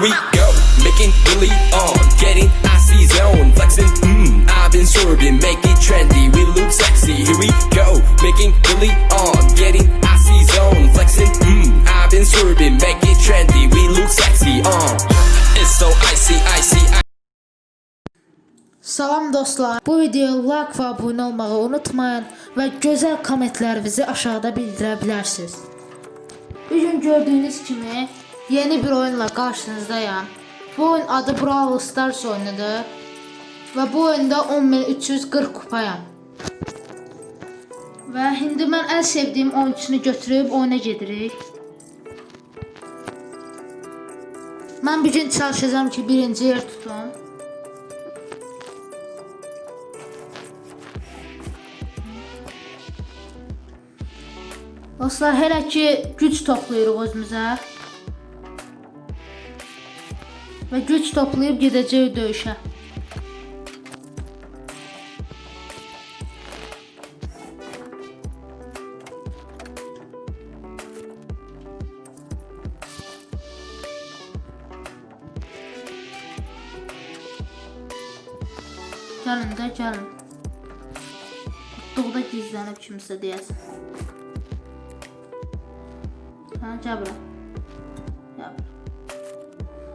We go, making Billy on, getting icy zone, flexing. Mmm, I've been swerving, make it trendy. We look sexy. Here we go, making Billy on, getting icy zone, flexing. Mmm, I've been swerving, make it trendy. We look sexy. Uh, it's so icy, icy. Salam dostlar. Bu videoya like və abunə olmağı unutmayın və gözəl kommentlərinizi aşağıda bildirə bilərsiniz. Bu gün gördüyünüz yeni bir oyunla qarşınızdayım. Bu oyun adı Brawl Stars oyunudur və bu oyunda 10340 kupayam. Və indi mən ən sevdiyim oyunçunu götürüb oyuna gedirik. Mən bu gün çalışacağam ki, birinci yer tutum. Dostlar, hələ ki güc toplayırıq özümüzə. Və güc toplayıb gedəcəyik döyüşə. Gəlin də, gəlin. Doğda gizlənib kimsə deyəsən. Gel buraya. Gel buraya.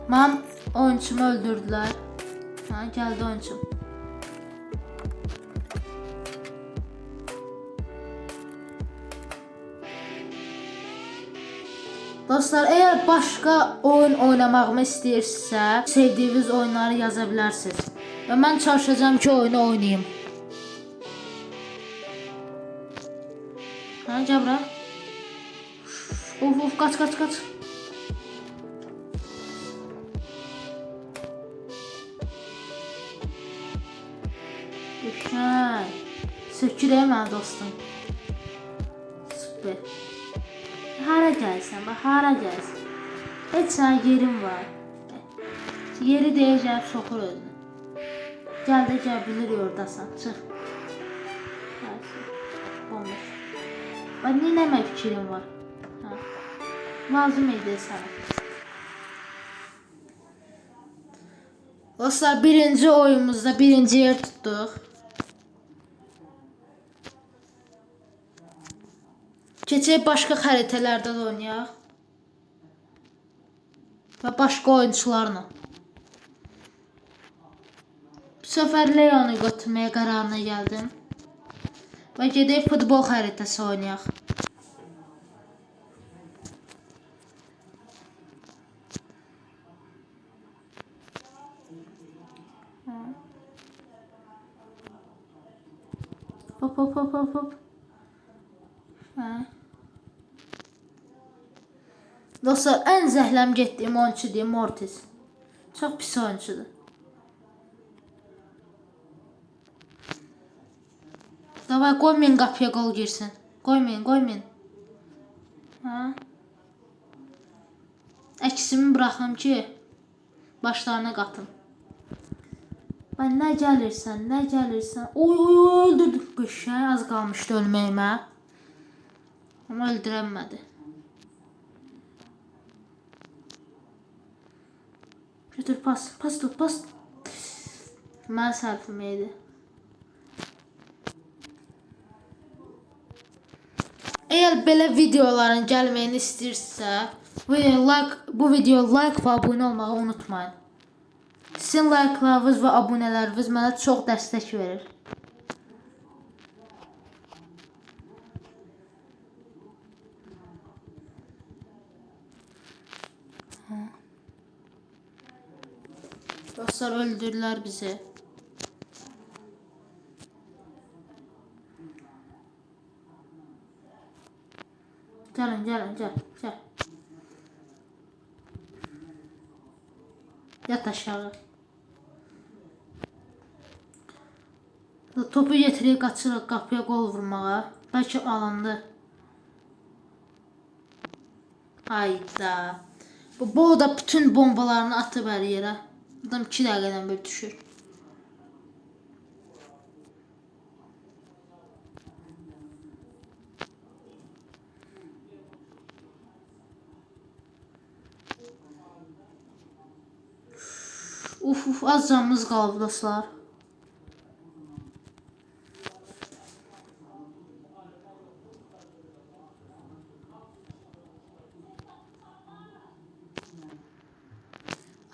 Mam oyuncumu öldürdüler. Ha geldi oyuncum. Dostlar eğer başka oyun oynamağımı istəyirsinizsə, sevdiyiniz oyunları yaza bilərsiniz. Və mən çalışacağam ki, oyunu oynayayım. Ha, gel buraya. Of of kaç kaç kaç. Güzel. Söküleyim ha dostum. Süper. Hara gelsen bak hara gelsin. Heç sana yerim var. Yeri deyəcək soxur özünü. Gəl də gəl bilir ordasan. Çıx. Gəlsin. Bomboş. Bak ne nəmə fikrim var. Ha. Lazım idi sana. Dostlar birinci oyunumuzda birinci yer tuttuk. Keçək başqa xəritələrdə də oynayaq. Və başqa oyunçularla. Bu səfər Leonu götürməyə qərarına gəldim. Və gedək futbol xəritəsi oynayaq. Hop hop hop hop hop. Hə. Dostlar, ən zəhləm getdiyim oyunçu deyim Mortis. Çox pis oyunçudur. Davay qoymayın qapıya qol girsin. Qoymayın, qoymayın. Hə? Əksimi buraxım ki, başlarına qatım. Ben ne gelirsen, ne gelirsen. Oy oy oy öldürdük kuşu. Az kalmıştı ölmeyime. Ama öldüremedi. Götür pas, pas tut, pas. Mən sərfim idi. Eğer belə videoların gəlməyini istəyirsə, bu like, bu video like və abunə olmağı unutmayın. Sizin like'larınız və abunələriniz mənə çox dəstək verir. Dostlar öldürdülər bizi. Gəlin, gəlin, gəl, gəl. Yat aşağı. Topu getirib qaçırıq qapıya qol vurmağa. Bəlkə alındı. Hayda. Bu, bu da bütün bombalarını atıb yerə. Adam 2 dəqiqədən bir düşür. Uf uf az canımız qalıb dostlar.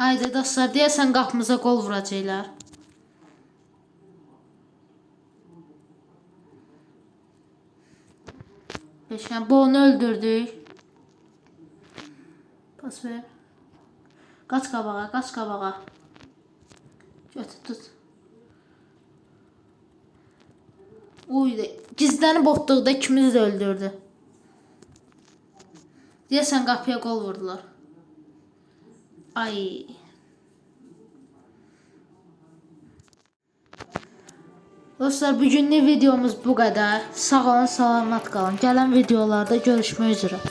Haydi dostlar deyəsən qapımıza qol vuracaqlar. Peşən bu onu öldürdük. Pas ver. Qaç qabağa, qaç qabağa. Götür tut. Uydu. Gizlənib otduqda ikimiz də öldürdü. Deyəsən qapıya qol vurdular. Ay. Dostlar bugünlük videomuz bu qədər. Sağ olun, salamat qalın. Gələn videolarda görüşmək üzrə.